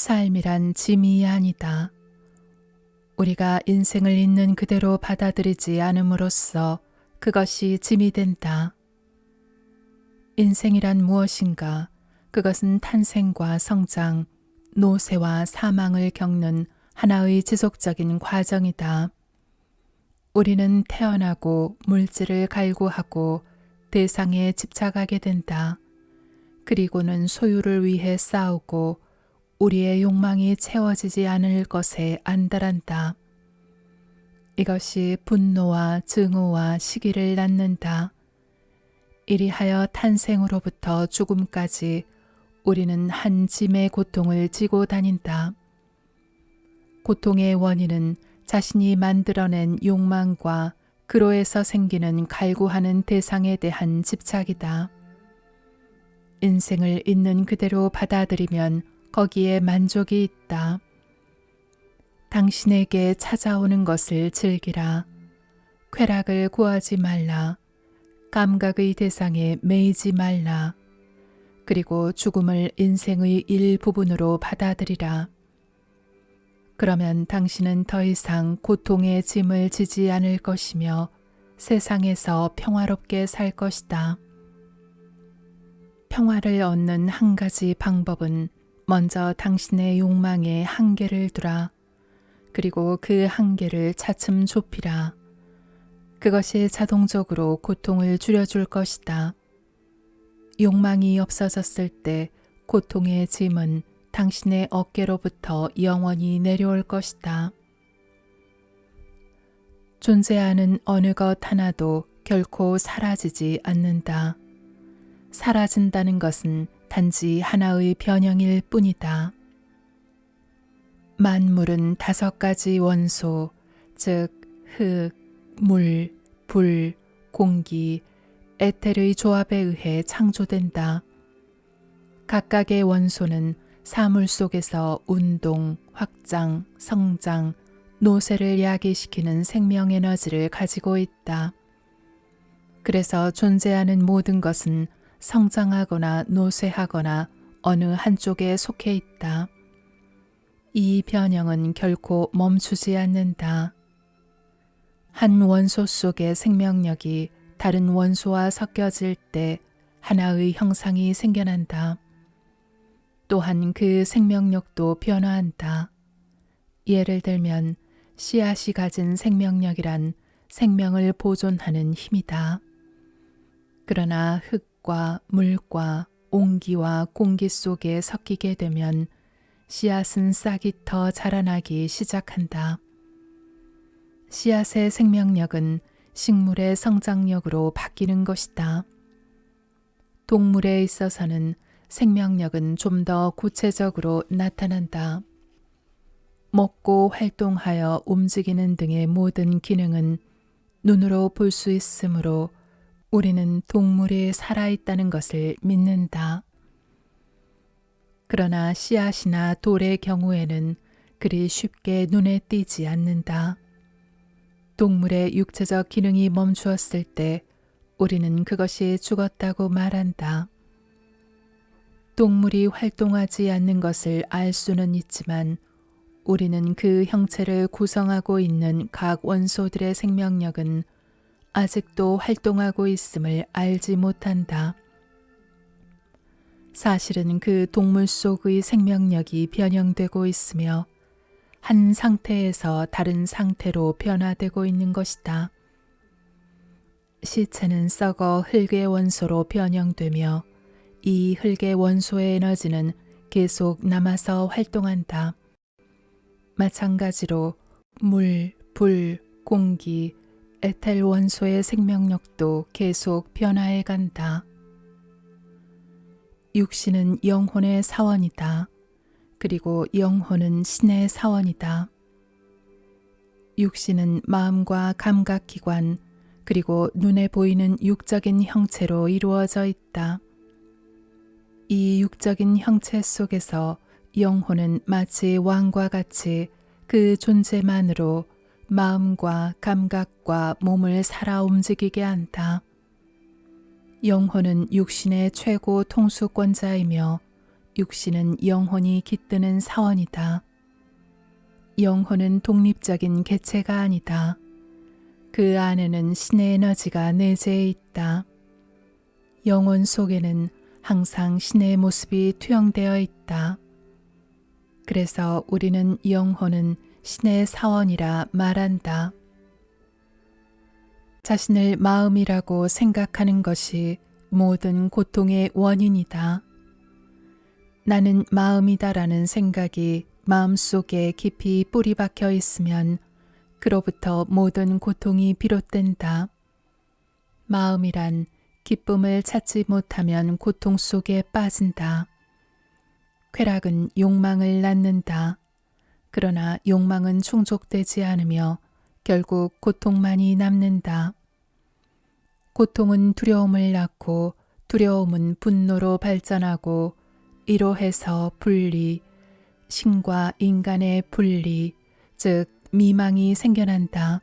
삶이란 짐이 아니다. 우리가 인생을 있는 그대로 받아들이지 않음으로써 그것이 짐이 된다. 인생이란 무엇인가? 그것은 탄생과 성장, 노쇠와 사망을 겪는 하나의 지속적인 과정이다. 우리는 태어나고 물질을 갈구하고 대상에 집착하게 된다. 그리고는 소유를 위해 싸우고 우리의 욕망이 채워지지 않을 것에 안달한다. 이것이 분노와 증오와 시기를 낳는다. 이리하여 탄생으로부터 죽음까지 우리는 한 짐의 고통을 지고 다닌다. 고통의 원인은 자신이 만들어낸 욕망과 그로에서 생기는 갈구하는 대상에 대한 집착이다. 인생을 있는 그대로 받아들이면 거기에 만족이 있다. 당신에게 찾아오는 것을 즐기라. 쾌락을 구하지 말라. 감각의 대상에 매이지 말라. 그리고 죽음을 인생의 일부분으로 받아들이라. 그러면 당신은 더 이상 고통의 짐을 지지 않을 것이며 세상에서 평화롭게 살 것이다. 평화를 얻는 한 가지 방법은 먼저 당신의 욕망에 한계를 두라. 그리고 그 한계를 차츰 좁히라. 그것이 자동적으로 고통을 줄여줄 것이다. 욕망이 없어졌을 때 고통의 짐은 당신의 어깨로부터 영원히 내려올 것이다. 존재하는 어느 것 하나도 결코 사라지지 않는다. 사라진다는 것은 단지 하나의 변형일 뿐이다. 만물은 다섯 가지 원소, 즉, 흙, 물, 불, 공기, 에텔의 조합에 의해 창조된다. 각각의 원소는 사물 속에서 운동, 확장, 성장, 노쇠를 야기시키는 생명 에너지를 가지고 있다. 그래서 존재하는 모든 것은 성장하거나 노쇠하거나 어느 한쪽에 속해 있다. 이 변형은 결코 멈추지 않는다. 한 원소 속의 생명력이 다른 원소와 섞여질 때 하나의 형상이 생겨난다. 또한 그 생명력도 변화한다. 예를 들면 씨앗이 가진 생명력이란 생명을 보존하는 힘이다. 그러나 흙 과 물과 온기와 공기 속에 섞이게 되면 씨앗은 싹이 더 자라나기 시작한다. 씨앗의 생명력은 식물의 성장력으로 바뀌는 것이다. 동물에 있어서는 생명력은 좀 더 구체적으로 나타난다. 먹고 활동하여 움직이는 등의 모든 기능은 눈으로 볼 수 있으므로 우리는 동물이 살아있다는 것을 믿는다. 그러나 씨앗이나 돌의 경우에는 그리 쉽게 눈에 띄지 않는다. 동물의 육체적 기능이 멈추었을 때 우리는 그것이 죽었다고 말한다. 동물이 활동하지 않는 것을 알 수는 있지만 우리는 그 형체를 구성하고 있는 각 원소들의 생명력은 아직도 활동하고 있음을 알지 못한다. 사실은 그 동물 속의 생명력이 변형되고 있으며 한 상태에서 다른 상태로 변화되고 있는 것이다. 시체는 썩어 흙의 원소로 변형되며 이 흙의 원소의 에너지는 계속 남아서 활동한다. 마찬가지로 물, 불, 공기, 에텔 원소의 생명력도 계속 변화해 간다. 육신은 영혼의 사원이다. 그리고 영혼은 신의 사원이다. 육신은 마음과 감각기관, 그리고 눈에 보이는 육적인 형체로 이루어져 있다. 이 육적인 형체 속에서 영혼은 마치 왕과 같이 그 존재만으로 마음과 감각과 몸을 살아 움직이게 한다. 영혼은 육신의 최고 통수권자이며 육신은 영혼이 깃드는 사원이다. 영혼은 독립적인 개체가 아니다. 그 안에는 신의 에너지가 내재해 있다. 영혼 속에는 항상 신의 모습이 투영되어 있다. 그래서 우리는 영혼은 신의 사원이라 말한다. 자신을 마음이라고 생각하는 것이 모든 고통의 원인이다. 나는 마음이다라는 생각이 마음속에 깊이 뿌리 박혀 있으면 그로부터 모든 고통이 비롯된다. 마음이란 기쁨을 찾지 못하면 고통 속에 빠진다. 쾌락은 욕망을 낳는다. 그러나 욕망은 충족되지 않으며 결국 고통만이 남는다. 고통은 두려움을 낳고 두려움은 분노로 발전하고 이로 해서 분리, 신과 인간의 분리, 즉 미망이 생겨난다.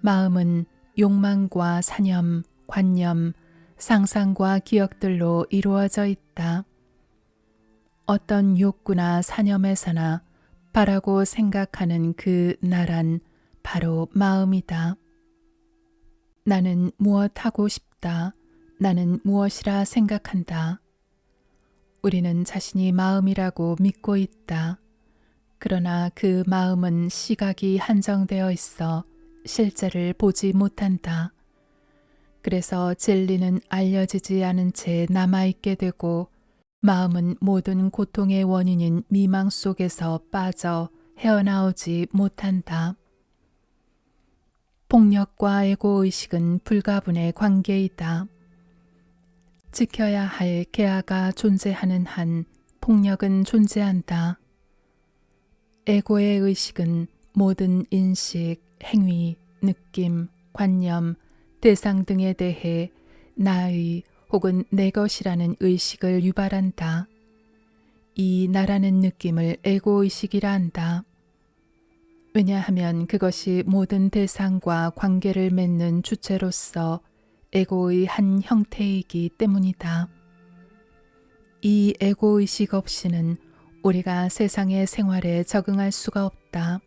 마음은 욕망과 사념, 관념, 상상과 기억들로 이루어져 있다. 어떤 욕구나 사념에서나 바라고 생각하는 그 나란 바로 마음이다. 나는 무엇 하고 싶다. 나는 무엇이라 생각한다. 우리는 자신이 마음이라고 믿고 있다. 그러나 그 마음은 시각이 한정되어 있어 실제를 보지 못한다. 그래서 진리는 알려지지 않은 채 남아있게 되고 마음은 모든 고통의 원인인 미망 속에서 빠져 헤어나오지 못한다. 폭력과 에고의식은 불가분의 관계이다. 지켜야 할 계아가 존재하는 한 폭력은 존재한다. 에고의 의식은 모든 인식, 행위, 느낌, 관념, 대상 등에 대해 나의 혹은 내 것이라는 의식을 유발한다. 이 나라는 느낌을 에고의식이라 한다. 왜냐하면 그것이 모든 대상과 관계를 맺는 주체로서 에고의 한 형태이기 때문이다. 이 에고의식 없이는 우리가 세상의 생활에 적응할 수가 없다.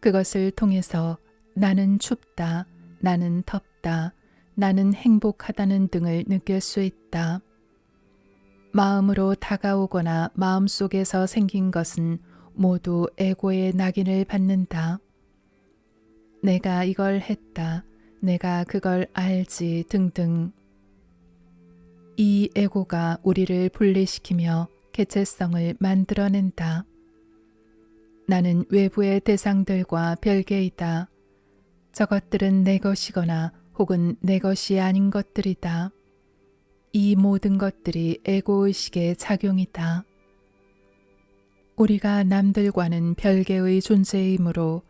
그것을 통해서 나는 춥다, 나는 덥다, 나는 행복하다는 등을 느낄 수 있다. 마음으로 다가오거나 마음속에서 생긴 것은 모두 에고의 낙인을 받는다. 내가 이걸 했다. 내가 그걸 알지 등등. 이 에고가 우리를 분리시키며 개체성을 만들어낸다. 나는 외부의 대상들과 별개이다. 저것들은 내 것이거나 혹은 내 것이 아닌 것들이다. 이 모든 것들이 에고의식의 작용이다. 우리가 남들과는 별개의 존재이므로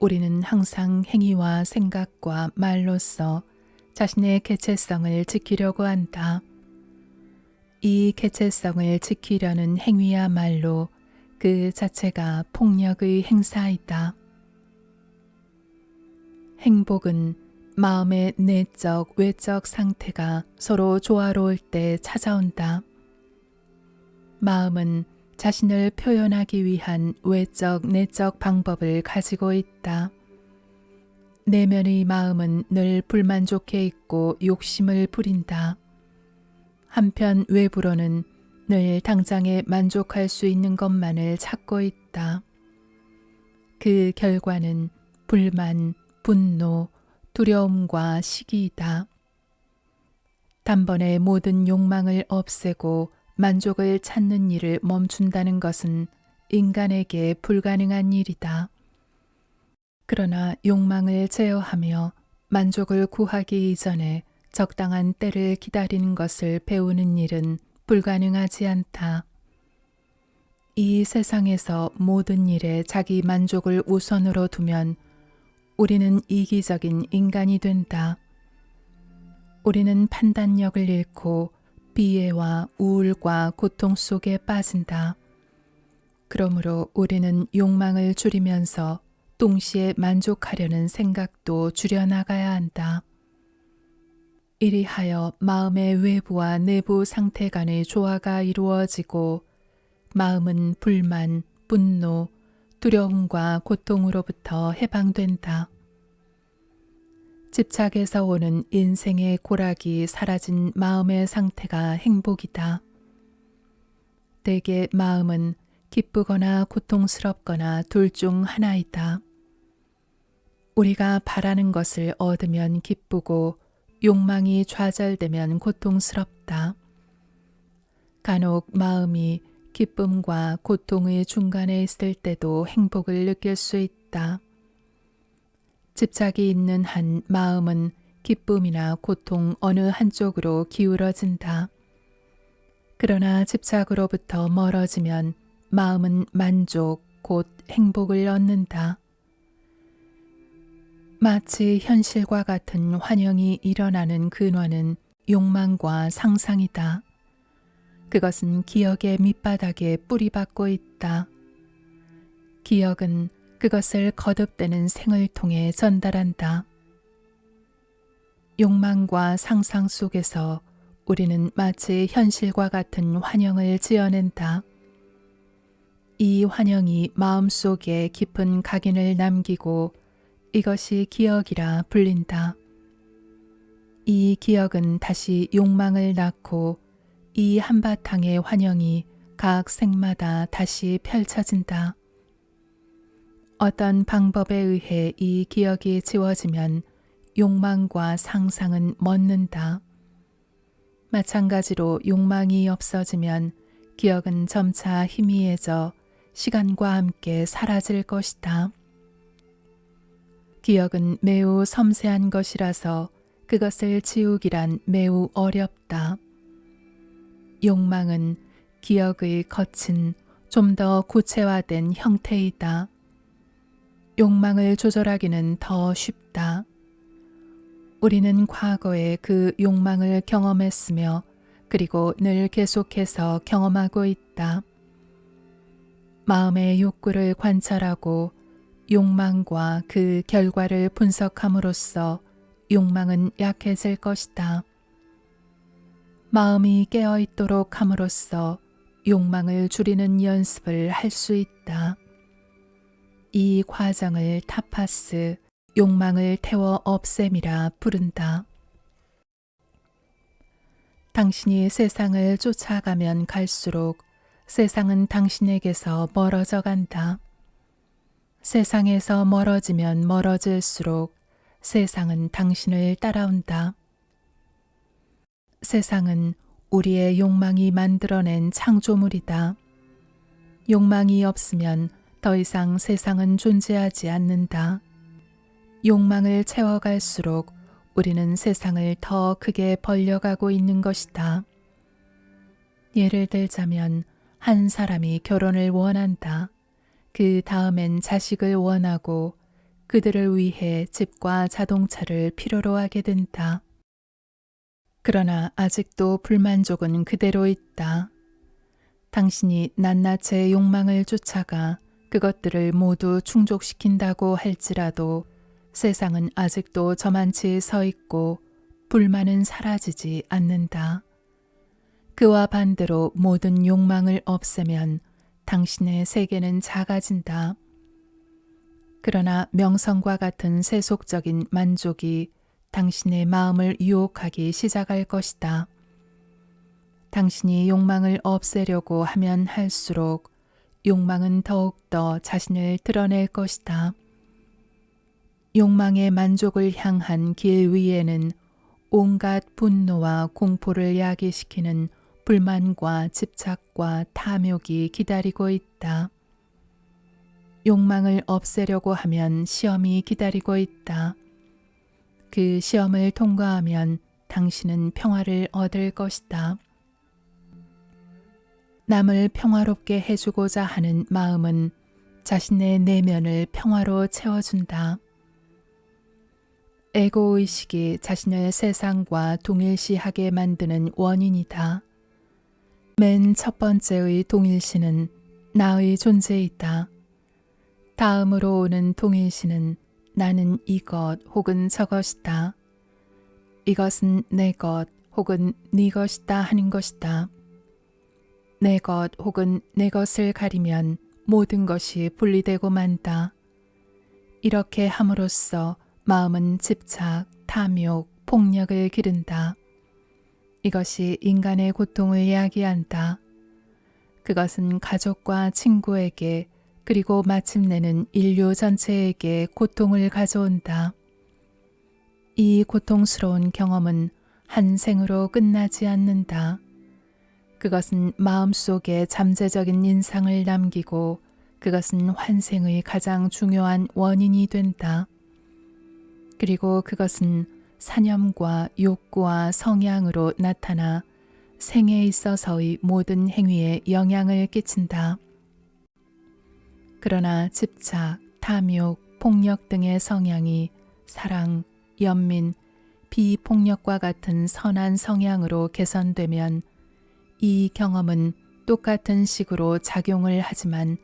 우리는 항상 행위와 생각과 말로써 자신의 개체성을 지키려고 한다. 이 개체성을 지키려는 행위야 말로 그 자체가 폭력의 행사이다. 행복은 마음의 내적, 외적 상태가 서로 조화로울 때 찾아온다. 마음은 자신을 표현하기 위한 외적, 내적 방법을 가지고 있다. 내면의 마음은 늘 불만족해 있고 욕심을 부린다. 한편 외부로는 늘 당장에 만족할 수 있는 것만을 찾고 있다. 그 결과는 불만, 분노, 두려움과 시기이다. 단번에 모든 욕망을 없애고 만족을 찾는 일을 멈춘다는 것은 인간에게 불가능한 일이다. 그러나 욕망을 제어하며 만족을 구하기 이전에 적당한 때를 기다리는 것을 배우는 일은 불가능하지 않다. 이 세상에서 모든 일에 자기 만족을 우선으로 두면 우리는 이기적인 인간이 된다. 우리는 판단력을 잃고 비애와 우울과 고통 속에 빠진다. 그러므로 우리는 욕망을 줄이면서 동시에 만족하려는 생각도 줄여나가야 한다. 이리하여 마음의 외부와 내부 상태 간의 조화가 이루어지고 마음은 불만, 분노, 두려움과 고통으로부터 해방된다. 집착에서 오는 인생의 고락이 사라진 마음의 상태가 행복이다. 대개 마음은 기쁘거나 고통스럽거나 둘 중 하나이다. 우리가 바라는 것을 얻으면 기쁘고 욕망이 좌절되면 고통스럽다. 간혹 마음이 기쁨과 고통의 중간에 있을 때도 행복을 느낄 수 있다. 집착이 있는 한 마음은 기쁨이나 고통 어느 한쪽으로 기울어진다. 그러나 집착으로부터 멀어지면 마음은 만족, 곧 행복을 얻는다. 마치 현실과 같은 환영이 일어나는 근원은 욕망과 상상이다. 그것은 기억의 밑바닥에 뿌리박고 있다. 기억은 그것을 거듭되는 생을 통해 전달한다. 욕망과 상상 속에서 우리는 마치 현실과 같은 환영을 지어낸다. 이 환영이 마음속에 깊은 각인을 남기고 이것이 기억이라 불린다. 이 기억은 다시 욕망을 낳고 이 한바탕의 환영이 각 생마다 다시 펼쳐진다. 어떤 방법에 의해 이 기억이 지워지면 욕망과 상상은 멎는다. 마찬가지로 욕망이 없어지면 기억은 점차 희미해져 시간과 함께 사라질 것이다. 기억은 매우 섬세한 것이라서 그것을 지우기란 매우 어렵다. 욕망은 기억의 거친 좀 더 구체화된 형태이다. 욕망을 조절하기는 더 쉽다. 우리는 과거에 그 욕망을 경험했으며 그리고 늘 계속해서 경험하고 있다. 마음의 욕구를 관찰하고 욕망과 그 결과를 분석함으로써 욕망은 약해질 것이다. 마음이 깨어 있도록 함으로써 욕망을 줄이는 연습을 할 수 있다. 이 과정을 타파스, 욕망을 태워 없앰이라 부른다. 당신이 세상을 쫓아가면 갈수록 세상은 당신에게서 멀어져 간다. 세상에서 멀어지면 멀어질수록 세상은 당신을 따라온다. 세상은 우리의 욕망이 만들어낸 창조물이다. 욕망이 없으면 더 이상 세상은 존재하지 않는다. 욕망을 채워갈수록 우리는 세상을 더 크게 벌려가고 있는 것이다. 예를 들자면 한 사람이 결혼을 원한다. 그 다음엔 자식을 원하고 그들을 위해 집과 자동차를 필요로 하게 된다. 그러나 아직도 불만족은 그대로 있다. 당신이 낱낱의 욕망을 쫓아가 그것들을 모두 충족시킨다고 할지라도 세상은 아직도 저만치 서 있고 불만은 사라지지 않는다. 그와 반대로 모든 욕망을 없애면 당신의 세계는 작아진다. 그러나 명성과 같은 세속적인 만족이 당신의 마음을 유혹하기 시작할 것이다. 당신이 욕망을 없애려고 하면 할수록 욕망은 더욱더 자신을 드러낼 것이다. 욕망의 만족을 향한 길 위에는 온갖 분노와 공포를 야기시키는 불만과 집착과 탐욕이 기다리고 있다. 욕망을 없애려고 하면 시험이 기다리고 있다. 그 시험을 통과하면 당신은 평화를 얻을 것이다. 남을 평화롭게 해주고자 하는 마음은 자신의 내면을 평화로 채워준다. 에고의식이 자신을 세상과 동일시하게 만드는 원인이다. 맨 첫 번째의 동일시는 나의 존재이다. 다음으로 오는 동일시는 나는 이것 혹은 저것이다. 이것은 내 것 혹은 네 것이다 하는 것이다. 내 것 혹은 내 것을 가리면 모든 것이 분리되고 만다. 이렇게 함으로써 마음은 집착, 탐욕, 폭력을 기른다. 이것이 인간의 고통을 이야기한다. 그것은 가족과 친구에게 그리고 마침내는 인류 전체에게 고통을 가져온다. 이 고통스러운 경험은 한 생으로 끝나지 않는다. 그것은 마음속에 잠재적인 인상을 남기고 그것은 환생의 가장 중요한 원인이 된다. 그리고 그것은 사념과 욕구와 성향으로 나타나 생에 있어서의 모든 행위에 영향을 끼친다. 그러나 집착, 탐욕, 폭력 등의 성향이 사랑, 연민, 비폭력과 같은 선한 성향으로 개선되면 이 경험은 똑같은 식으로 작용을 하지만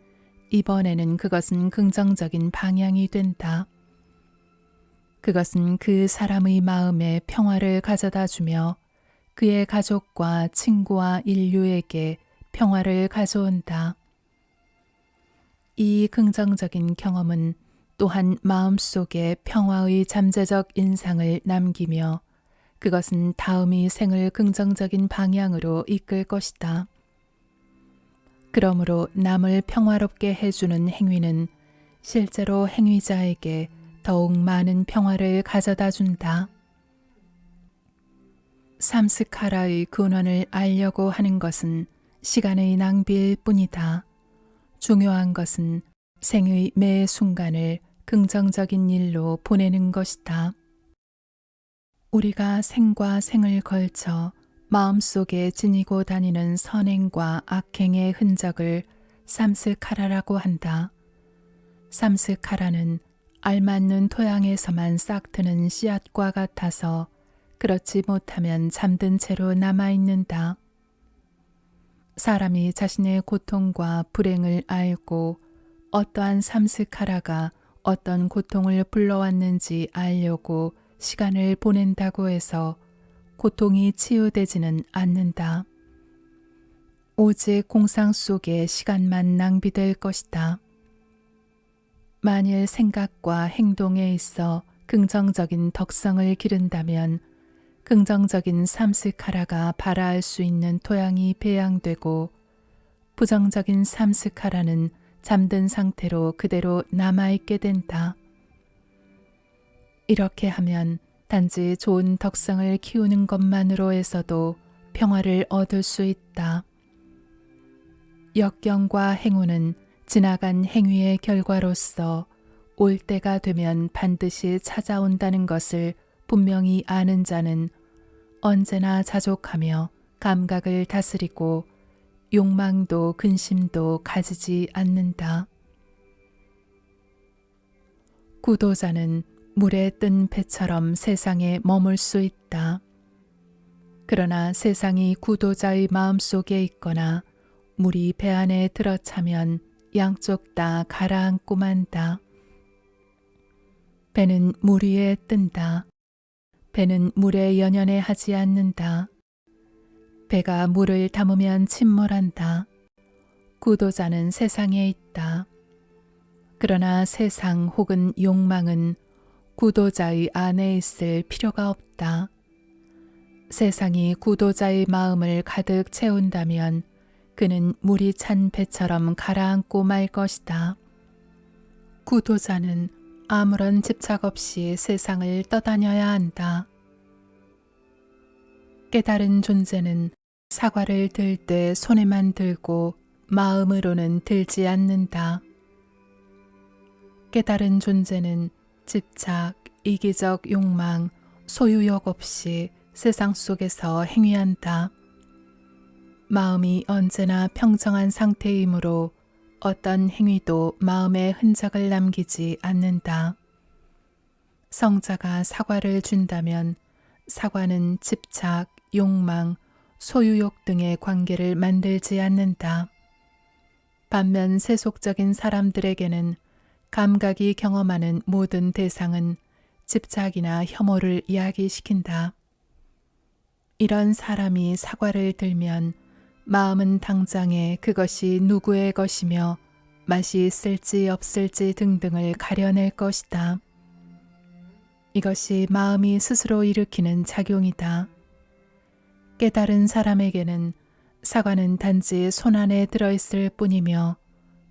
이번에는 그것은 긍정적인 방향이 된다. 그것은 그 사람의 마음에 평화를 가져다 주며 그의 가족과 친구와 인류에게 평화를 가져온다. 이 긍정적인 경험은 또한 마음속에 평화의 잠재적 인상을 남기며 그것은 다음이 생을 긍정적인 방향으로 이끌 것이다. 그러므로 남을 평화롭게 해주는 행위는 실제로 행위자에게 더욱 많은 평화를 가져다 준다. 삼스카라의 근원을 알려고 하는 것은 시간의 낭비일 뿐이다. 중요한 것은 생의 매 순간을 긍정적인 일로 보내는 것이다. 우리가 생과 생을 걸쳐 마음속에 지니고 다니는 선행과 악행의 흔적을 삼스카라라고 한다. 삼스카라는 알맞는 토양에서만 싹트는 씨앗과 같아서 그렇지 못하면 잠든 채로 남아있는다. 사람이 자신의 고통과 불행을 알고 어떠한 삼스카라가 어떤 고통을 불러왔는지 알려고 시간을 보낸다고 해서 고통이 치유되지는 않는다. 오직 공상 속에 시간만 낭비될 것이다. 만일 생각과 행동에 있어 긍정적인 덕성을 기른다면 긍정적인 삼스카라가 발아할 수 있는 토양이 배양되고 부정적인 삼스카라는 잠든 상태로 그대로 남아있게 된다. 이렇게 하면 단지 좋은 덕성을 키우는 것만으로 해서도 평화를 얻을 수 있다. 역경과 행운은 지나간 행위의 결과로서 올 때가 되면 반드시 찾아온다는 것을 분명히 아는 자는 언제나 자족하며 감각을 다스리고 욕망도 근심도 가지지 않는다. 구도자는 물에 뜬 배처럼 세상에 머물 수 있다. 그러나 세상이 구도자의 마음 속에 있거나 물이 배 안에 들어차면 양쪽 다 가라앉고 만다. 배는 물 위에 뜬다. 배는 물에 연연해 하지 않는다. 배가 물을 담으면 침몰한다. 구도자는 세상에 있다. 그러나 세상 혹은 욕망은 구도자의 안에 있을 필요가 없다. 세상이 구도자의 마음을 가득 채운다면 그는 물이 찬 배처럼 가라앉고 말 것이다. 구도자는 아무런 집착 없이 세상을 떠다녀야 한다. 깨달은 존재는 사과를 들 때 손에만 들고 마음으로는 들지 않는다. 깨달은 존재는 집착, 이기적 욕망, 소유욕 없이 세상 속에서 행위한다. 마음이 언제나 평정한 상태이므로 어떤 행위도 마음의 흔적을 남기지 않는다. 성자가 사과를 준다면 사과는 집착, 욕망, 소유욕 등의 관계를 만들지 않는다. 반면 세속적인 사람들에게는 감각이 경험하는 모든 대상은 집착이나 혐오를 이야기시킨다. 이런 사람이 사과를 들면 마음은 당장에 그것이 누구의 것이며 맛이 있을지 없을지 등등을 가려낼 것이다. 이것이 마음이 스스로 일으키는 작용이다. 깨달은 사람에게는 사과는 단지 손 안에 들어있을 뿐이며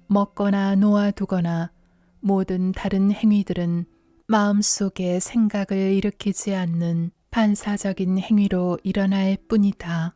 먹거나 놓아두거나 모든 다른 행위들은 마음속에 생각을 일으키지 않는 반사적인 행위로 일어날 뿐이다.